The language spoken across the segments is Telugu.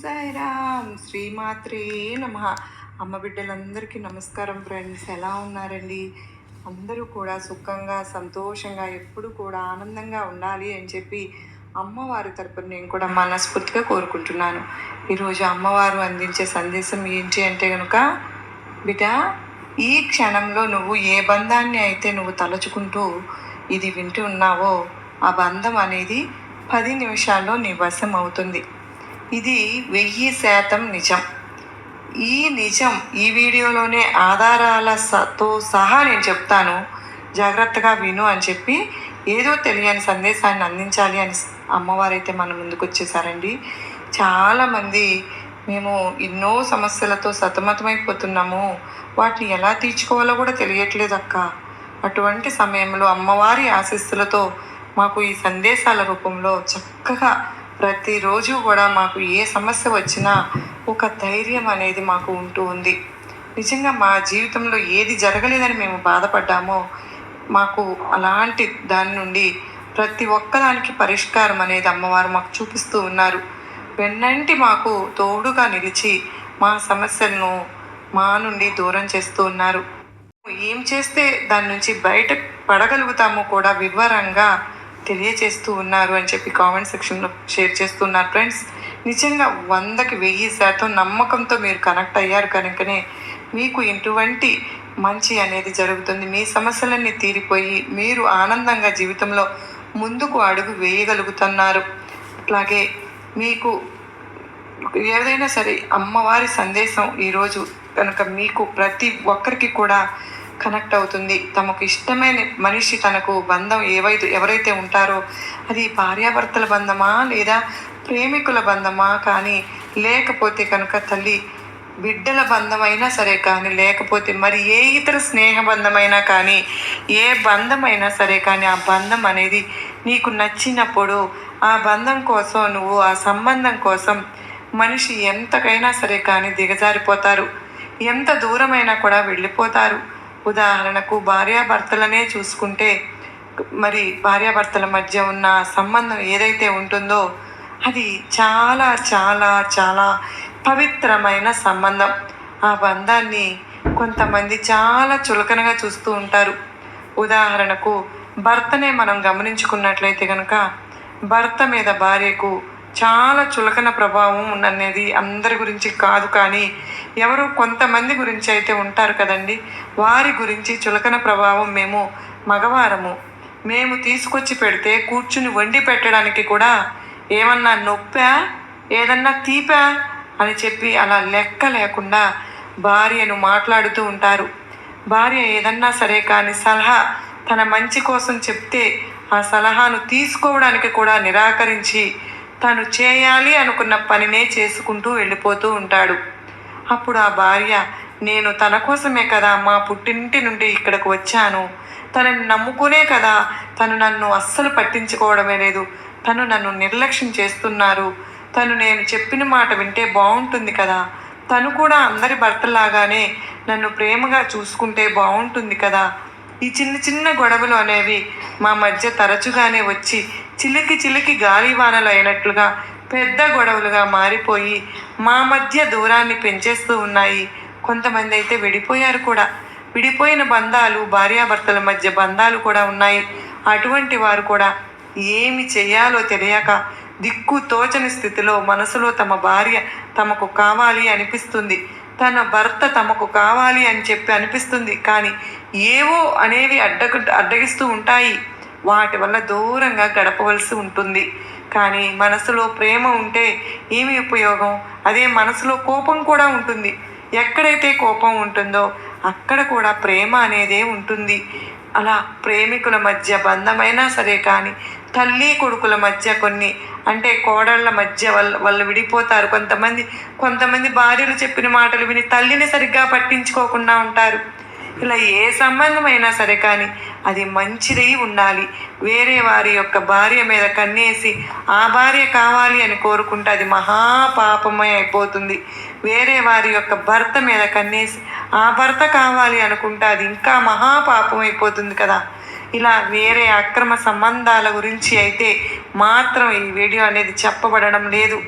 సాయిరామ్ శ్రీమాత్రే నమ. అమ్మ బిడ్డలందరికీ నమస్కారం ఫ్రెండ్స్. ఎలా ఉన్నారండి? అందరూ కూడా సుఖంగా సంతోషంగా ఎప్పుడు కూడా ఆనందంగా ఉండాలి అని చెప్పి అమ్మవారి తరపున నేను కూడా మనస్ఫూర్తిగా కోరుకుంటున్నాను. ఈరోజు అమ్మవారు అందించే సందేశం ఏంటి అంటే కనుక బిడ్డ ఈ క్షణంలో నువ్వు ఏ బంధాన్ని అయితే నువ్వు తలుచుకుంటూ ఇది వింటూ ఉన్నావో ఆ బంధం అనేది పది నిమిషాల్లో నీ వశం అవుతుంది. ఇది వెయ్యి శాతం నిజం. ఈ నిజం ఈ వీడియోలోనే ఆధారాల సతో సహా నేను చెప్తాను. జాగ్రత్తగా విను అని చెప్పి ఏదో తెలియని సందేశాన్ని అందించాలి అని అమ్మవారైతే మన ముందుకు వచ్చేసారండి. చాలామంది మేము ఎన్నో సమస్యలతో సతమతమైపోతున్నాము. వాటిని ఎలా తీర్చుకోవాలో కూడా తెలియట్లేదు అక్క. అటువంటి సమయంలో అమ్మవారి ఆశీస్సులతో మాకు ఈ సందేశాల రూపంలో చక్కగా ప్రతిరోజు కూడా మాకు ఏ సమస్య వచ్చినా ఒక ధైర్యం అనేది మాకు ఉంటూ ఉంది. నిజంగా మా జీవితంలో ఏది జరగలేదని మేము బాధపడ్డామో మాకు అలాంటి దాని నుండి ప్రతి ఒక్కదానికి పరిష్కారం అనేది అమ్మవారు మాకు చూపిస్తూ ఉన్నారు. వెన్నంటి మాకు తోడుగా నిలిచి మా సమస్యలను మా నుండి దూరం చేస్తూ ఉన్నారు. ఏం చేస్తే దాని నుంచి బయట పడగలుగుతామో కూడా వివరంగా తెలియచేస్తూ ఉన్నారు అని చెప్పి కామెంట్ సెక్షన్లో షేర్ చేస్తున్నారు. ఫ్రెండ్స్ నిజంగా వందకి వెయ్యి శాతం నమ్మకంతో మీరు కనెక్ట్ అయ్యారు కనుకనే మీకు ఇటువంటి మంచి అనేది జరుగుతుంది. మీ సమస్యలన్నీ తీరిపోయి మీరు ఆనందంగా జీవితంలో ముందుకు అడుగు వేయగలుగుతున్నారు. అలాగే మీకు ఏదైనా సరే అమ్మవారి సందేశం ఈరోజు కనుక మీకు ప్రతి ఒక్కరికి కూడా కనెక్ట్ అవుతుంది. తమకు ఇష్టమైన మనిషి తనకు బంధం ఏవైతే ఎవరైతే ఉంటారో అది భార్యాభర్తల బంధమా లేదా ప్రేమికుల బంధమా కానీ లేకపోతే కనుక తల్లి బిడ్డల బంధమైనా సరే కానీ లేకపోతే మరి ఏ ఇతర స్నేహ బంధమైనా కానీ ఏ బంధమైనా సరే కానీ ఆ బంధం అనేది నీకు నచ్చినప్పుడు ఆ బంధం కోసం నువ్వు ఆ సంబంధం కోసం మనిషి ఎంతకైనా సరే కానీ దిగజారిపోతారు. ఎంత దూరమైనా కూడా వెళ్ళిపోతారు. ఉదాహరణకు భార్యాభర్తలనే చూసుకుంటే మరి భార్యాభర్తల మధ్య ఉన్న సంబంధం ఏదైతే ఉంటుందో అది చాలా చాలా చాలా పవిత్రమైన సంబంధం. ఆ బంధాన్ని కొంతమంది చాలా చులకనగా చూస్తూ ఉంటారు. ఉదాహరణకు భర్తనే మనం గమనించుకున్నట్లయితే కనుక భర్త మీద భార్యకు చాలా చులకన ప్రభావం అనేది అందరి గురించి కాదు కానీ ఎవరో కొంతమంది గురించి అయితే ఉంటారు కదండి. వారి గురించి చులకన ప్రభావం మేము మగవారము. మేము తీసుకొచ్చి పెడితే కూర్చుని వండి పెట్టడానికి కూడా ఏమన్నా నొప్పా? ఏదన్నా తీపా? అని చెప్పి అలా లెక్క లేకుండా భార్యను మాట్లాడుతూ ఉంటారు. భార్య ఏదన్నా సరే కానీ సలహా తన మంచి కోసం చెప్తే ఆ సలహాను తీసుకోవడానికి కూడా నిరాకరించి తను చేయాలి అనుకున్న పనినే చేసుకుంటూ వెళ్ళిపోతూ ఉంటాడు. అప్పుడు ఆ భార్య నేను తన కోసమే కదా మా పుట్టింటి నుండి ఇక్కడికి వచ్చాను. తనని నమ్ముకునే కదా తను నన్ను అస్సలు పట్టించుకోవడమే లేదు. తను నన్ను నిర్లక్ష్యం చేస్తున్నారు. తను నేను చెప్పిన మాట వింటే బాగుంటుంది కదా. తను కూడా అందరి భర్తలాగానే నన్ను ప్రేమగా చూసుకుంటే బాగుంటుంది కదా. ఈ చిన్న చిన్న గొడవలు అనేవి మా మధ్య తరచుగానే వచ్చి చిలికి చిలికి గాలివానలు అయినట్లుగా పెద్ద గొడవలుగా మారిపోయి మా మధ్య దూరాన్ని పెంచేస్తూ ఉన్నాయి. కొంతమంది అయితే విడిపోయారు కూడా. విడిపోయిన బంధాలు భార్యాభర్తల మధ్య బంధాలు కూడా ఉన్నాయి. అటువంటి వారు కూడా ఏమి చేయాలో తెలియక దిక్కు తోచని స్థితిలో మనసులో తమ భార్య తమకు కావాలి అనిపిస్తుంది. తన భర్త తమకు కావాలి అని చెప్పి అనిపిస్తుంది. కానీ ఏవో అనేవి అడ్డకు అడ్డగిస్తూ ఉంటాయి. వాటి వల్ల దూరంగా గడపవలసి ఉంటుంది. కానీ మనసులో ప్రేమ ఉంటే ఏమి ఉపయోగం? అదే మనసులో కోపం కూడా ఉంటుంది. ఎక్కడైతే కోపం ఉంటుందో అక్కడ కూడా ప్రేమ అనేదే ఉంటుంది. అలా ప్రేమికుల మధ్య బంధమైనా సరే కానీ తల్లి కొడుకుల మధ్య కొన్ని అంటే కోడళ్ళ మధ్య వాళ్ళ వాళ్ళు విడిపోతారు. కొంతమంది కొంతమంది భార్యలు చెప్పిన మాటలు విని తల్లిని సరిగ్గా పట్టించుకోకుండా ఉంటారు. ఇలా ఏ సంబంధమైనా సరే కానీ అది మంచిదై ఉండాలి. వేరే వారి యొక్క భార్య మీద కన్నేసి ఆ భార్య కావాలి అని కోరుకుంటే అది మహాపాపమే అయిపోతుంది. వేరే వారి యొక్క భర్త మీద కన్నేసి ఆ భర్త కావాలి అనుకుంటే అది ఇంకా మహాపాపం అయిపోతుంది కదా. ఇలా వేరే అక్రమ సంబంధాల గురించి అయితే మాత్రం ఈ వీడియో అనేది చెప్పబడడం లేదు.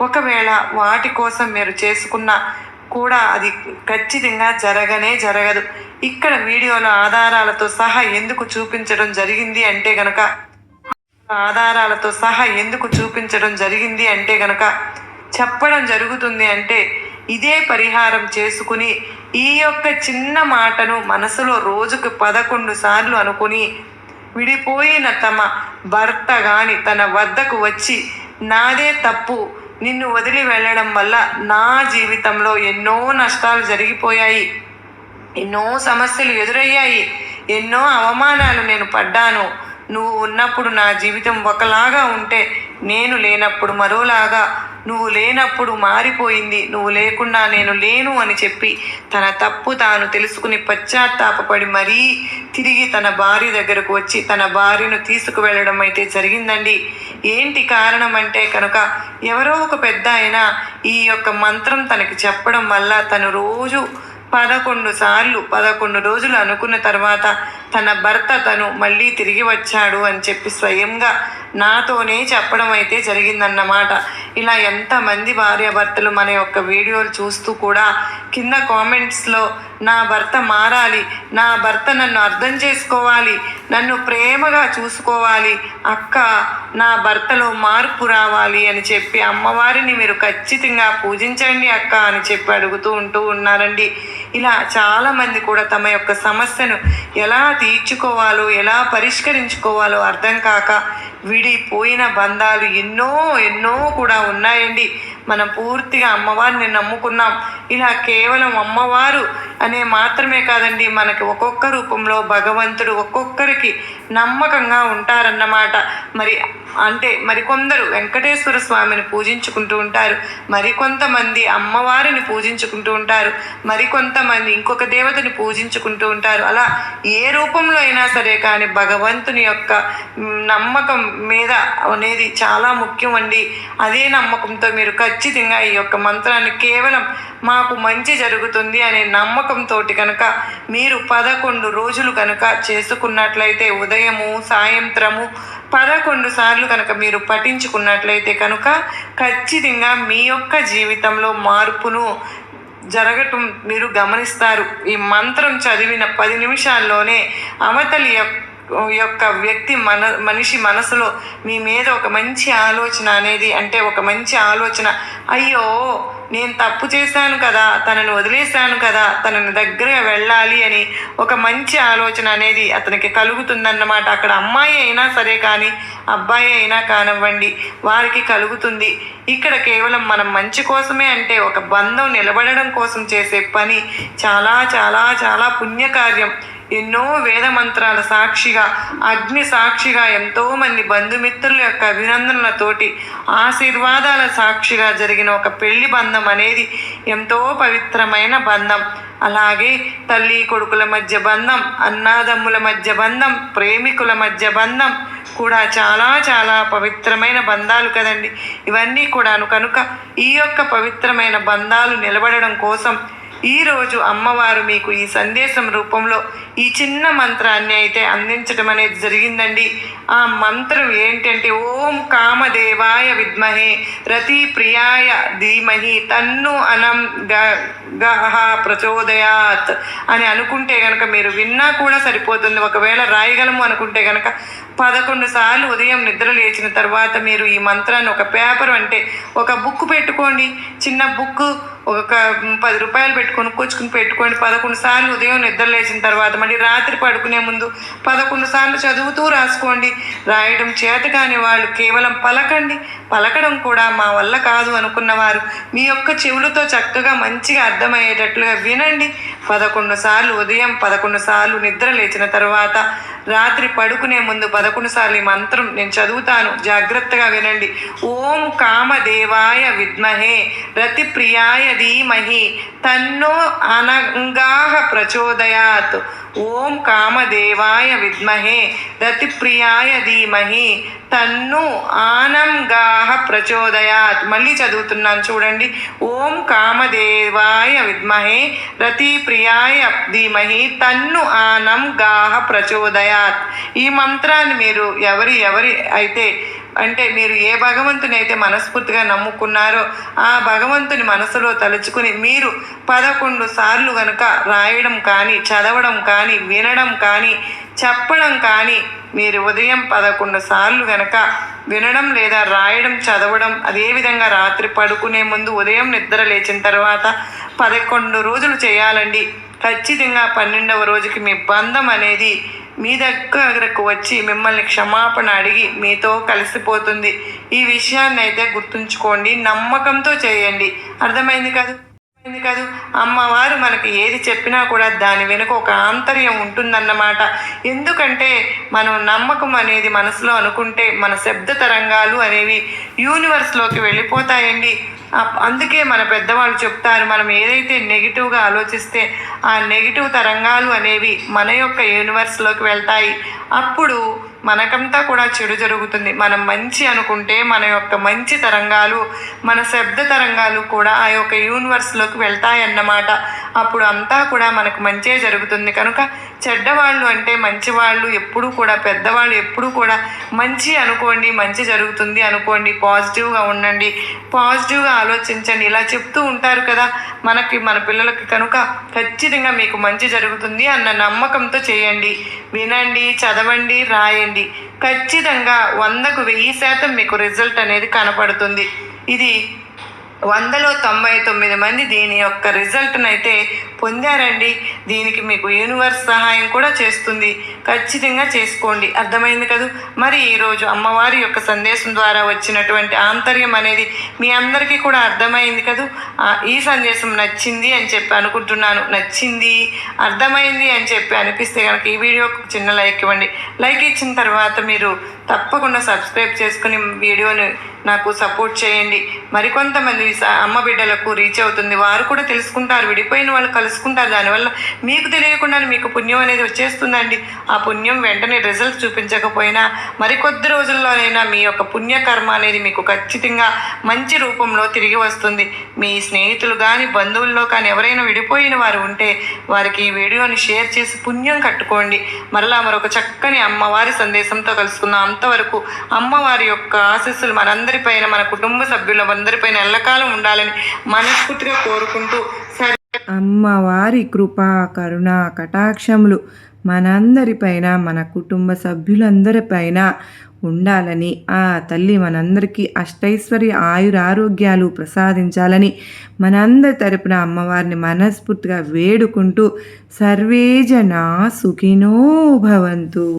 ఒకవేళ వాటి కోసం మీరు చేసుకున్న కూడా అది ఖచ్చితంగా జరగనే జరగదు. ఇక్కడ వీడియోలో ఆధారాలతో సహా ఎందుకు చూపించడం జరిగింది అంటే గనక ఆధారాలతో సహా ఎందుకు చూపించడం జరిగింది అంటే గనక చెప్పడం జరుగుతుంది అంటే ఇదే పరిహారం చేసుకుని ఈ యొక్క చిన్న మాటను మనసులో రోజుకు పదకొండు సార్లు అనుకుని విడిపోయిన తమ భర్త గాని తన వద్దకు వచ్చి నాదే తప్పు నిన్ను వదిలి వెళ్ళడం వల్ల నా జీవితంలో ఎన్నో నష్టాలు జరిగిపోయాయి. ఎన్నో సమస్యలు ఎదురయ్యాయి. ఎన్నో అవమానాలు నేను పడ్డాను. నువ్వు ఉన్నప్పుడు నా జీవితం ఒకలాగా ఉంటే నేను లేనప్పుడు మరోలాగా. నువ్వు లేనప్పుడు మారిపోయింది. నువ్వు లేకుండా నేను లేను అని చెప్పి తన తప్పు తాను తెలుసుకుని పశ్చాత్తాపపడి మరీ తిరిగి తన భార్య దగ్గరకు వచ్చి తన భార్యను తీసుకువెళ్ళడం అయితే జరిగిందండి. ఏంటి కారణం అంటే కనుక ఎవరో ఒక పెద్ద అయినా ఈ యొక్క మంత్రం తనకి చెప్పడం వల్ల తను రోజు పదకొండు సార్లు పదకొండు రోజులు అనుకున్న తర్వాత తన భర్త తను మళ్ళీ తిరిగి వచ్చాడు అని చెప్పి స్వయంగా నాతోనే చెప్పడం అయితే జరిగిందన్నమాట. ఇలా ఎంతమంది భార్యాభర్తలు మన యొక్క వీడియోలు చూస్తూ కూడా కింద కామెంట్స్లో నా భర్త మారాలి నా భర్త నన్ను అర్థం చేసుకోవాలి నన్ను ప్రేమగా చూసుకోవాలి అక్క నా భర్తలో మార్పు రావాలి అని చెప్పి అమ్మవారిని మీరు ఖచ్చితంగా పూజించండి అక్క అని చెప్పి అడుగుతూ ఉంటూ ఉన్నారండి. ఇలా చాలామంది కూడా తమ యొక్క సమస్యను ఎలా తీర్చుకోవాలో ఎలా పరిష్కరించుకోవాలో అర్థం కాక విడిపోయిన బంధాలు ఎన్నో ఎన్నో కూడా ఉన్నాయండి. మనం పూర్తిగా అమ్మవారిని నమ్ముకున్నాం. ఇలా కేవలం అమ్మవారు అనే మాత్రమే కాదండి మనకి ఒక్కొక్క రూపంలో భగవంతుడు ఒక్కొక్కరికి నమ్మకంగా ఉంటారన్నమాట. మరి అంటే మరికొందరు వెంకటేశ్వర స్వామిని పూజించుకుంటూ ఉంటారు. మరికొంతమంది అమ్మవారిని పూజించుకుంటూ ఉంటారు. మరికొంతమంది ఇంకొక దేవతని పూజించుకుంటూ ఉంటారు. అలా ఏ రూపంలో అయినా సరే కానీ భగవంతుని యొక్క నమ్మకం మీద అనేది చాలా ముఖ్యం అండి. అదే నమ్మకంతో మీరు ఖచ్చితంగా ఈ యొక్క మంత్రాన్ని కేవలం మాకు మంచి జరుగుతుంది అనే నమ్మకంతో కనుక మీరు పదకొండు రోజులు కనుక చేసుకున్నట్లయితే ఉదయము సాయంత్రము పదకొండు సార్లు కనుక మీరు పఠించుకున్నట్లయితే కనుక ఖచ్చితంగా మీ యొక్క జీవితంలో మార్పును జరగటం మీరు గమనిస్తారు. ఈ మంత్రం చదివిన పది నిమిషాల్లోనే అవతలి యొక్క యొక్క వ్యక్తి మన మనిషి మనసులో మీ మీద ఒక మంచి ఆలోచన అనేది అంటే ఒక మంచి ఆలోచన అయ్యో నేను తప్పు చేశాను కదా తనను వదిలేశాను కదా తనని దగ్గర వెళ్ళాలి అని ఒక మంచి ఆలోచన అనేది అతనికి కలుగుతుందన్నమాట. అక్కడ అమ్మాయి అయినా సరే కానీ అబ్బాయి అయినా కానివ్వండి వారికి కలుగుతుంది. ఇక్కడ కేవలం మనం మంచి కోసమే అంటే ఒక బంధం నిలబడడం కోసం చేసే పని చాలా చాలా చాలా పుణ్యకార్యం. ఎన్నో వేద మంత్రాల సాక్షిగా అగ్ని సాక్షిగా ఎంతోమంది బంధుమిత్రుల యొక్క అభినందనలతోటి ఆశీర్వాదాల సాక్షిగా జరిగిన ఒక పెళ్ళి బంధం అనేది ఎంతో పవిత్రమైన బంధం. అలాగే తల్లి కొడుకుల మధ్య బంధం అన్నాదమ్ముల మధ్య బంధం ప్రేమికుల మధ్య బంధం కూడా చాలా చాలా పవిత్రమైన బంధాలు కదండి. ఇవన్నీ కూడాను కనుక ఈ యొక్క పవిత్రమైన బంధాలు నిలబడడం కోసం ఈరోజు అమ్మవారు మీకు ఈ సందేశం రూపంలో ఈ చిన్న మంత్రాన్ని అయితే అందించడం అనేది జరిగిందండి. ఆ మంత్రం ఏంటంటే ఓం కామదేవాయ విద్మహే రతి ప్రియాయ ధీమహి తన్ను అనం గహ ప్రచోదయాత్ అని అనుకుంటే కనుక మీరు విన్నా కూడా సరిపోతుంది. ఒకవేళ రాయగలము అనుకుంటే కనుక పదకొండు సార్లు ఉదయం నిద్ర లేచిన తర్వాత మీరు ఈ మంత్రాన్ని ఒక పేపర్ అంటే ఒక బుక్ పెట్టుకోండి. చిన్న బుక్ ఒక పది రూపాయలు పెట్టుకొని కూర్చుకుని పెట్టుకోండి. పదకొండు సార్లు ఉదయం నిద్ర లేచిన తర్వాత మళ్ళీ రాత్రి పడుకునే ముందు పదకొండు సార్లు చదువుతూ రాసుకోండి. రాయడం చేత కాని వాళ్ళు కేవలం పలకండి. పలకడం కూడా మా వల్ల కాదు అనుకున్నవారు. మీ యొక్క చెవులతో చక్కగా మంచిగా అర్థమయ్యేటట్లుగా వినండి. పదకొండు సార్లు ఉదయం పదకొండు సార్లు నిద్ర లేచిన తర్వాత రాత్రి పడుకునే ముందు పదకొండు సార్లు ఈ మంత్రం నేను చదువుతాను. జాగ్రత్తగా వినండి. ఓం కామదేవాయ విద్మహే రతి ప్రియాయ ధీమహి తన్నో అనంగాహ ప్రచోదయాత్. ఓం కామదేవాయ విద్మహే రతిప్రియాయ ధీమహి తన్ను ఆనంగాహ ప్రచోదయాత్. మళ్ళీ చదువుతున్నాను చూడండి. ఓం కామదేవాయ విద్మహే రతిప్రియాయ ధీమహి తన్ను ఆనం గాహ ప్రచోదయాత్ ఈ మంత్రాన్ని మీరు ఎవరి ఎవరి అయితే అంటే మీరు ఏ భగవంతుని అయితే మనస్ఫూర్తిగా నమ్ముకున్నారో ఆ భగవంతుని మనసులో తలుచుకుని మీరు పదకొండు సార్లు కనుక రాయడం కానీ చదవడం కానీ వినడం కానీ చెప్పడం కానీ మీరు ఉదయం పదకొండు సార్లు గనక వినడం లేదా రాయడం చదవడం అదేవిధంగా రాత్రి పడుకునే ముందు ఉదయం నిద్ర లేచిన తర్వాత పదకొండు రోజులు చేయాలండి. ఖచ్చితంగా పన్నెండవ రోజుకి మీ బంధం అనేది మీ దగ్గరకు వచ్చి మిమ్మల్ని క్షమాపణ అడిగి మీతో కలిసిపోతుంది. ఈ విషయాన్ని అయితే గుర్తుంచుకోండి. నమ్మకంతో చేయండి. అర్థమైంది కదా? కాదు? అమ్మవారు మనకి ఏది చెప్పినా కూడా దాని వెనుక ఒక ఆంతర్యం ఉంటుందన్నమాట. ఎందుకంటే మనం నమ్మకం అనేది మనసులో అనుకుంటే మన శబ్ద తరంగాలు అనేవి యూనివర్స్లోకి వెళ్ళిపోతాయండి. అందుకే మన పెద్దవాళ్ళు చెప్తారు మనం ఏదైతే నెగిటివ్గా ఆలోచిస్తే ఆ నెగిటివ్ తరంగాలు అనేవి మన యొక్క యూనివర్స్లోకి వెళ్తాయి. అప్పుడు మనకంతా కూడా చెడు జరుగుతుంది. మనం మంచి అనుకుంటే మన యొక్క మంచి తరంగాలు మన శబ్ద తరంగాలు కూడా ఆ యొక్క యూనివర్స్లోకి వెళ్తాయన్నమాట. అప్పుడు అంతా కూడా మనకు మంచే జరుగుతుంది. కనుక చెడ్డవాళ్ళు అంటే మంచివాళ్ళు ఎప్పుడూ కూడా పెద్దవాళ్ళు ఎప్పుడూ కూడా మంచి అనుకోండి మంచి జరుగుతుంది అనుకోండి పాజిటివ్గా ఉండండి పాజిటివ్గా ఆలోచించండి. ఇలా చెప్తూ ఉంటారు కదా మనకి మన పిల్లలకి కనుక ఖచ్చితంగా మీకు మంచి జరుగుతుంది అన్న నమ్మకంతో చేయండి. వినండి చదవండి రాయండి. ఖచ్చితంగా వందకు వెయ్యి శాతం మీకు రిజల్ట్ అనేది కనపడుతుంది. ఇది వందలో తొంభై తొమ్మిది మంది దీని యొక్క రిజల్ట్ని అయితే పొందారండి. దీనికి మీకు యూనివర్స్ సహాయం కూడా చేస్తుంది. ఖచ్చితంగా చేసుకోండి. అర్థమైంది కదూ? మరి ఈరోజు అమ్మవారి యొక్క సందేశం ద్వారా వచ్చినటువంటి ఆంతర్యం అనేది మీ అందరికీ కూడా అర్థమైంది కదూ? ఈ సందేశం నచ్చింది అని చెప్పి అనుకుంటున్నాను. నచ్చింది అర్థమైంది అని చెప్పి అనిపిస్తే కనుక ఈ వీడియో చిన్న లైక్ ఇవ్వండి. లైక్ ఇచ్చిన తర్వాత మీరు తప్పకుండా సబ్స్క్రైబ్ చేసుకుని వీడియోని నాకు సపోర్ట్ చేయండి. మరికొంతమంది స- అమ్మ బిడ్డలకు రీచ్ అవుతుంది. వారు కూడా తెలుసుకుంటారు విడిపోయిన వాళ్ళు కలుసుకుంటారు. దానివల్ల మీకు తెలియకుండానే మీకు పుణ్యం అనేది వచ్చేస్తుందండి. ఆ పుణ్యం వెంటనే రిజల్ట్ చూపించకపోయినా మరికొద్ది రోజుల్లోనైనా మీ యొక్క పుణ్యకర్మ అనేది మీకు ఖచ్చితంగా మంచి రూపంలో తిరిగి వస్తుంది. మీ స్నేహితులు కానీ బంధువుల్లో కానీ ఎవరైనా విడిపోయిన వారు ఉంటే వారికి ఈ వీడియోని షేర్ చేసి పుణ్యం కట్టుకోండి. మరలా మరొక చక్కని అమ్మవారి సందేశంతో కలుసుకుందాం. అంతవరకు అమ్మవారి యొక్క ఆశీస్సులు మనందరిపైన మన కుటుంబ సభ్యులందరిపైన ఎల్లకాలం ఉండాలని మనస్ఫూర్తిగా కోరుకుంటూ సరే. అమ్మవారి కృప కరుణ కటాక్షములు మనందరిపైన మన కుటుంబ సభ్యులందరిపైన ఉండాలని ఆ తల్లి మనందరికీ అష్టైశ్వర్య ఆయురారోగ్యాలు ప్రసాదించాలని మనందరి తరపున అమ్మవారిని మనస్ఫూర్తిగా వేడుకుంటూ సర్వేజన సుఖినో భవంతు.